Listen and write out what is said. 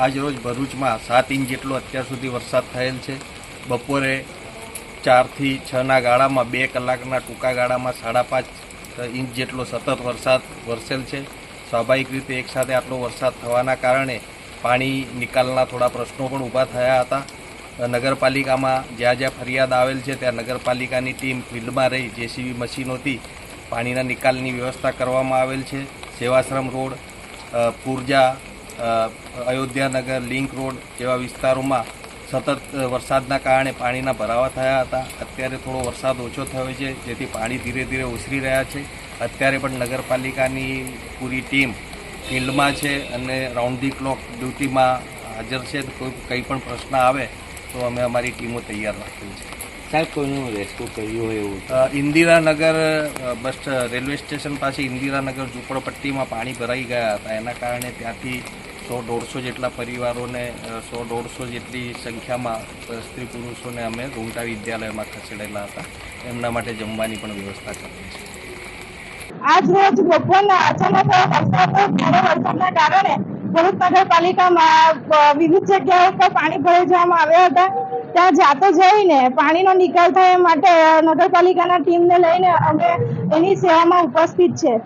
આજરોજ ભરૂચમાં સાત ઇંચ જેટલો અત્યાર સુધી વરસાદ થયેલ છે. બપોરે ચારથી છના ગાળામાં બે કલાકના ટૂંકા ગાળામાં સાડા પાંચ ઇંચ જેટલો સતત વરસાદ વરસેલ છે. સ્વાભાવિક રીતે એકસાથે આટલો વરસાદ થવાના કારણે પાણી નિકાલના થોડા પ્રશ્નો પણ ઊભા થયા હતા. નગરપાલિકામાં જ્યાં જ્યાં ફરિયાદ આવેલ છે ત્યાં નગરપાલિકાની ટીમ ફિલ્ડમાં રહી. જેસીબી મશીનોથી પાણીના નિકાલની વ્યવસ્થા કરવામાં આવેલ છે. સેવાશ્રમ રોડ પૂરજા અયોધ્યાનગર લિંક રોડ જેવા વિસ્તારોમાં સતત વરસાદના કારણે પાણીના ભરાવા થયા હતા. અત્યારે થોડો વરસાદ ઓછો થયો છે જેથી પાણી ધીરે ધીરે ઓસરી રહ્યા છે. અત્યારે પણ નગરપાલિકાની પૂરી ટીમ ફિલ્ડમાં છે અને રાઉન્ડ ધી ક્લોક ડ્યુટીમાં હાજર છે. કોઈ કંઈ પણ પ્રશ્ન આવે તો અમે અમારી ટીમો તૈયાર રાખીએ છીએ. સાહેબ કોઈનું રેસ્ક્યુ કર્યું હોય એવું? ઇન્દિરાનગર બસ રેલવે સ્ટેશન પાસે ઇન્દિરાનગર ઝૂંપડપટ્ટીમાં પાણી ભરાઈ ગયા હતા. એના કારણે ત્યાંથી સો દોઢસો જેટલા પરિવારોને સો દોઢસો જેટલી સંખ્યામાં સ્ત્રી પુરુષોને અમે રૂમટા વિદ્યાલયમાં ખસેડેલા હતા. એમના માટે જમવાની પણ વ્યવસ્થા કરી છે. આજ રોજ બપોરના અચાનક ભારે વરસાદના કારણે ભરૂચ નગરપાલિકામાં વિવિધ જગ્યાઓ પર પાણી ભરાઈ જવામાં આવ્યા હતા. ત્યાં જાતે જઈને પાણીનો નિકાલ થાય એ માટે નગરપાલિકાના ટીમને લઈને અમે એની સેવામાં ઉપસ્થિત છે.